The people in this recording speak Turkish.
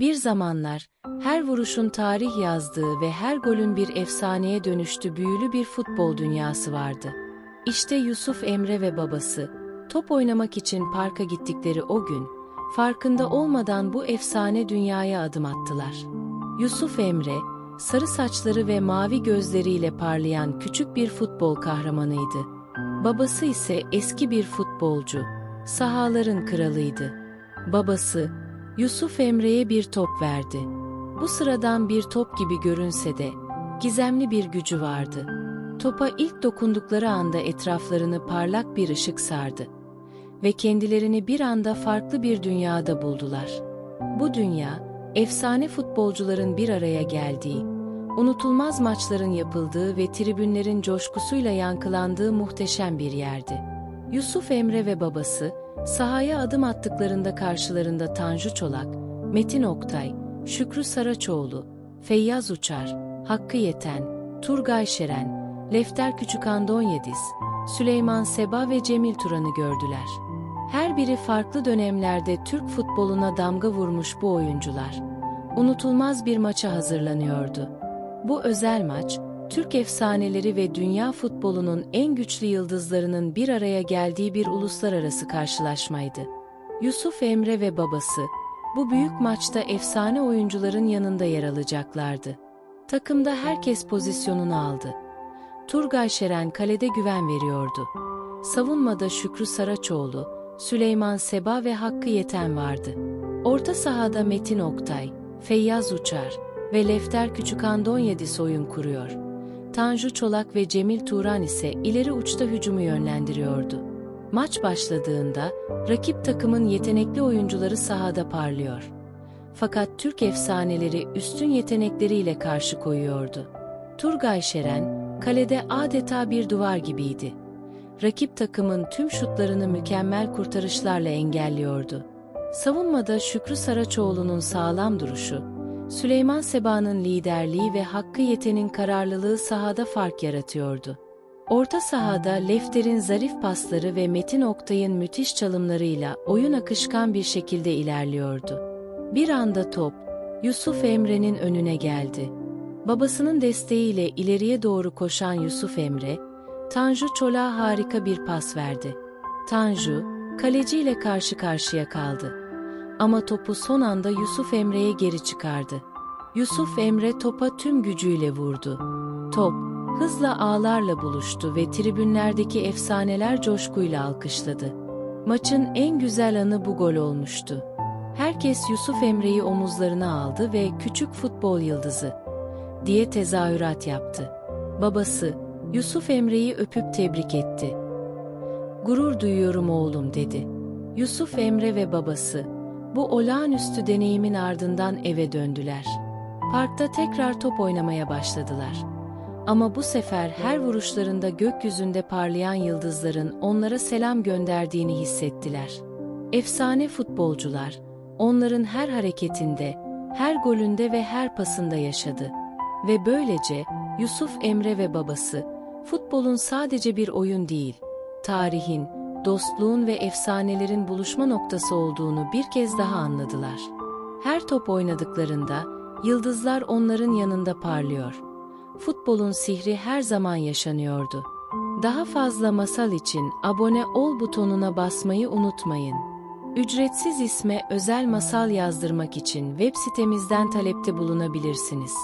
Bir zamanlar, her vuruşun tarih yazdığı ve her golün bir efsaneye dönüştü büyülü bir futbol dünyası vardı. İşte Yusuf Emre ve babası, top oynamak için parka gittikleri o gün, farkında olmadan bu efsane dünyaya adım attılar. Yusuf Emre, sarı saçları ve mavi gözleriyle parlayan küçük bir futbol kahramanıydı. Babası ise eski bir futbolcu, sahaların kralıydı. Babası, Yusuf Emre'ye bir top verdi. Bu sıradan bir top gibi görünse de, gizemli bir gücü vardı. Topa ilk dokundukları anda etraflarını parlak bir ışık sardı. Ve kendilerini bir anda farklı bir dünyada buldular. Bu dünya, efsane futbolcuların bir araya geldiği, unutulmaz maçların yapıldığı ve tribünlerin coşkusuyla yankılandığı muhteşem bir yerdi. Yusuf Emre ve babası, sahaya adım attıklarında karşılarında Tanju Çolak, Metin Oktay, Şükrü Saraçoğlu, Feyyaz Uçar, Hakkı Yeten, Turgay Şeren, Lefter Küçükandon Yediz, Süleyman Seba ve Cemil Turan'ı gördüler. Her biri farklı dönemlerde Türk futboluna damga vurmuş bu oyuncular. Unutulmaz bir maça hazırlanıyordu. Bu özel maç, Türk efsaneleri ve dünya futbolunun en güçlü yıldızlarının bir araya geldiği bir uluslararası karşılaşmaydı. Yusuf Emre ve babası, bu büyük maçta efsane oyuncuların yanında yer alacaklardı. Takımda herkes pozisyonunu aldı. Turgay Şeren kalede güven veriyordu. Savunmada Şükrü Saraçoğlu, Süleyman Seba ve Hakkı Yeten vardı. Orta sahada Metin Oktay, Feyyaz Uçar ve Lefter Küçükandon Yedis oyun kuruyor. Tanju Çolak ve Cemil Turan ise ileri uçta hücumu yönlendiriyordu. Maç başladığında rakip takımın yetenekli oyuncuları sahada parlıyor. Fakat Türk efsaneleri üstün yetenekleriyle karşı koyuyordu. Turgay Şeren, kalede adeta bir duvar gibiydi. Rakip takımın tüm şutlarını mükemmel kurtarışlarla engelliyordu. Savunmada Şükrü Saraçoğlu'nun sağlam duruşu, Süleyman Seba'nın liderliği ve Hakkı Yeten'in kararlılığı sahada fark yaratıyordu. Orta sahada Lefter'in zarif pasları ve Metin Oktay'ın müthiş çalımlarıyla oyun akışkan bir şekilde ilerliyordu. Bir anda top, Yusuf Emre'nin önüne geldi. Babasının desteğiyle ileriye doğru koşan Yusuf Emre, Tanju Çolak'a harika bir pas verdi. Tanju, kaleciyle karşı karşıya kaldı. Ama topu son anda Yusuf Emre'ye geri çıkardı. Yusuf Emre topa tüm gücüyle vurdu. Top, hızla ağlarla buluştu ve tribünlerdeki efsaneler coşkuyla alkışladı. Maçın en güzel anı bu gol olmuştu. Herkes Yusuf Emre'yi omuzlarına aldı ve küçük futbol yıldızı diye tezahürat yaptı. Babası, Yusuf Emre'yi öpüp tebrik etti. Gurur duyuyorum oğlum dedi. Yusuf Emre ve babası, bu olağanüstü deneyimin ardından eve döndüler. Parkta tekrar top oynamaya başladılar. Ama bu sefer her vuruşlarında gökyüzünde parlayan yıldızların onlara selam gönderdiğini hissettiler. Efsane futbolcular, onların her hareketinde, her golünde ve her pasında yaşadı. Ve böylece Yusuf Emre ve babası, futbolun sadece bir oyun değil, tarihin, dostluğun ve efsanelerin buluşma noktası olduğunu bir kez daha anladılar. Her top oynadıklarında, yıldızlar onların yanında parlıyor. Futbolun sihri her zaman yaşanıyordu. Daha fazla masal için abone ol butonuna basmayı unutmayın. Ücretsiz isme özel masal yazdırmak için web sitemizden talepte bulunabilirsiniz.